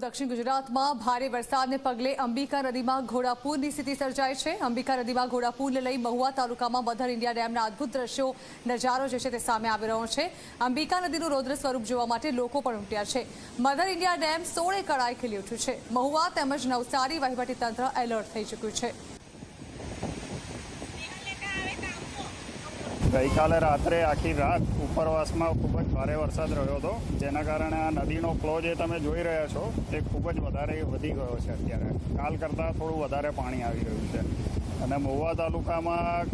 દક્ષિણ ગુજરાતમાં ભારે વરસાદને પગલે અંબિકા નદીમાં ઘોડાપૂરની સ્થિતિ સર્જાઈ છે. અંબિકા નદીમાં ઘોડાપૂરને લઈ મહુવા તાલુકામાં મધર ઇન્ડિયા ડેમના અદ્ભુત દ્રશ્યો, નજારો જે છે તે સામે આવી રહ્યો છે. અંબિકા નદીનું રૌદ્ર સ્વરૂપ જોવા માટે લોકો પણ ઉમટ્યા છે. મધર ઇન્ડિયા ડેમ સોળે કળાએ ખીલી ઉઠ્યું છે. મહુવા તેમજ નવસારી વહીવટીતંત્ર એલર્ટ થઈ ચૂક્યું છે. ગઈકાલે રાત્રે આખી રાત ઉપરવાસમાં ખૂબ જ ભારે વરસાદ રહ્યો હતો. જેના કારણે આ નદીનો ફ્લો જે તમે જોઈ રહ્યા છો, તે ખૂબ જ વધારે વધી ગયો છે અત્યારે. કાલ કરતાં થોડું વધારે પાણી આવી રહ્યું છે. અને મહુવા તાલુકામાં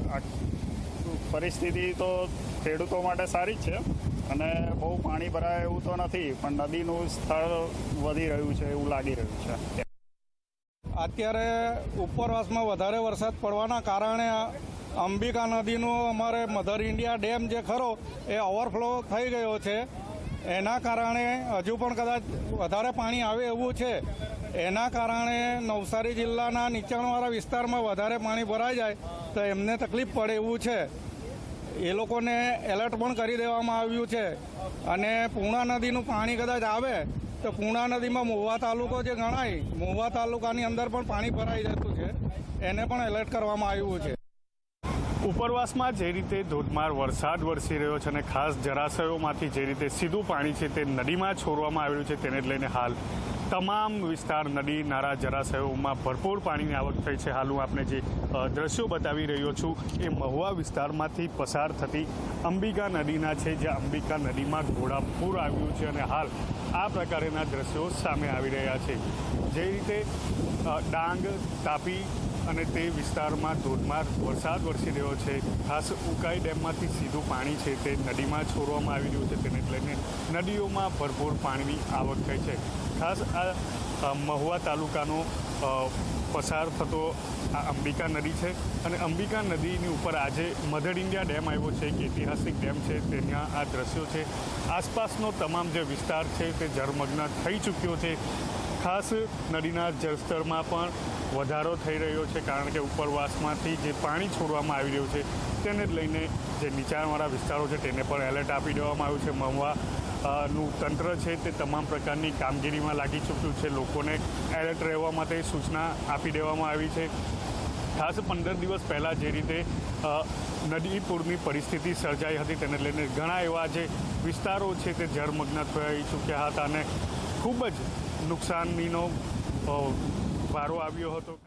પરિસ્થિતિ તો ખેડૂતો માટે સારી જ છે. અને બહુ પાણી ભરાય એવું તો નથી, પણ નદીનું સ્થળ વધી રહ્યું છે એવું લાગી રહ્યું છે. અત્યારે ઉપરવાસમાં વધારે વરસાદ પડવાના કારણે અંબિકા નદીનો અમારે મધર ઇન્ડિયા ડેમ જે ખરો, એ ઓવરફ્લો થઈ ગયો છે. એના કારણે હજુ પણ કદાચ વધારે પાણી આવે એવું છે. એના કારણે નવસારી જિલ્લાના નીચાણવાળા વિસ્તારમાં વધારે પાણી ભરાઈ જાય, તો એમને તકલીફ પડે એવું છે. એ લોકોને એલર્ટ પણ કરી દેવામાં આવ્યું છે. અને પૂર્ણા નદીનું પાણી કદાચ આવે, તો પૂર્ણા નદીમાં મોવા તાલુકો જે ગણાય, મોવા તાલુકાની અંદર પણ પાણી ભરાઈ જતું છે. એને પણ એલર્ટ કરવામાં આવ્યું છે. ઉપરવાસમાં જે રીતે ધોધમાર વરસાદ વરસી રહ્યો છે અને ખાસ જળાશયોમાંથી જે રીતે સીધું પાણી છે તે નદીમાં છોડવામાં આવ્યું છે, તેને લઈને હાલ તમામ વિસ્તાર નદી નારા જળાશયોમાં ભરપૂર પાણીની આવક થઈ છે. હાલ હું આપને જે દ્રશ્યો બતાવી રહ્યો છું એ મહુવા વિસ્તારમાંથી પસાર થતી અંબિકા નદીના છે, જ્યાં અંબિકા નદીમાં ઘોડાપૂર આવ્યું છે અને હાલ આ પ્રકારના દ્રશ્યો સામે આવી રહ્યા છે. જે રીતે ડાંગ, તાપી અને તે વિસ્તારમાં ધોધમાર વરસાદ વરસી રહ્યો છે. ખાસ ઉકાઈ ડેમમાંથી સીધું પાણી છે તે નદીમાં છોડવામાં આવી રહ્યું છે. તેને લઈને નદીઓમાં ભરપૂર પાણીની આવક થઈ છે. ખાસ આ મહુવા તાલુકાનો પસાર થતો આ અંબિકા નદી છે અને અંબિકા નદીની ઉપર આજે મધર ઇન્ડિયા ડેમ આવ્યો છે એક ઐતિહાસિક ડેમ છે. તેના આ દ્રશ્યો છે. આસપાસનો તમામ જે વિસ્તાર છે તે જળમગ્ન થઈ ચૂક્યો છે. ખાસ નદીના જળસ્તરમાં પણ વધારો થઈ રહ્યો છે કારણ કે ઉપરવાસમાંથી જે પાણી છોડવામાં આવી રહ્યું છે તેને લઈને જે નીચાણવાળા વિસ્તારો છે તેને પણ એલર્ટ આપી દેવામાં આવ્યું છે. મહુવા નું તંત્ર છે તે તમામ પ્રકારની કામગીરીમાં લાગી ચૂક્યું છે. લોકોને એલર્ટ રહેવા માટે સૂચના આપી દેવામાં આવી છે. ખાસ પંદર દિવસ પહેલાં જે રીતે નદી પૂરની પરિસ્થિતિ સર્જાઈ હતી તેને લઈને ઘણા એવા જે વિસ્તારો છે તે જળમગ્ન થઈ ચૂક્યા હતા અને ખૂબ જ નુકસાનીનો વારો આવ્યો હતો.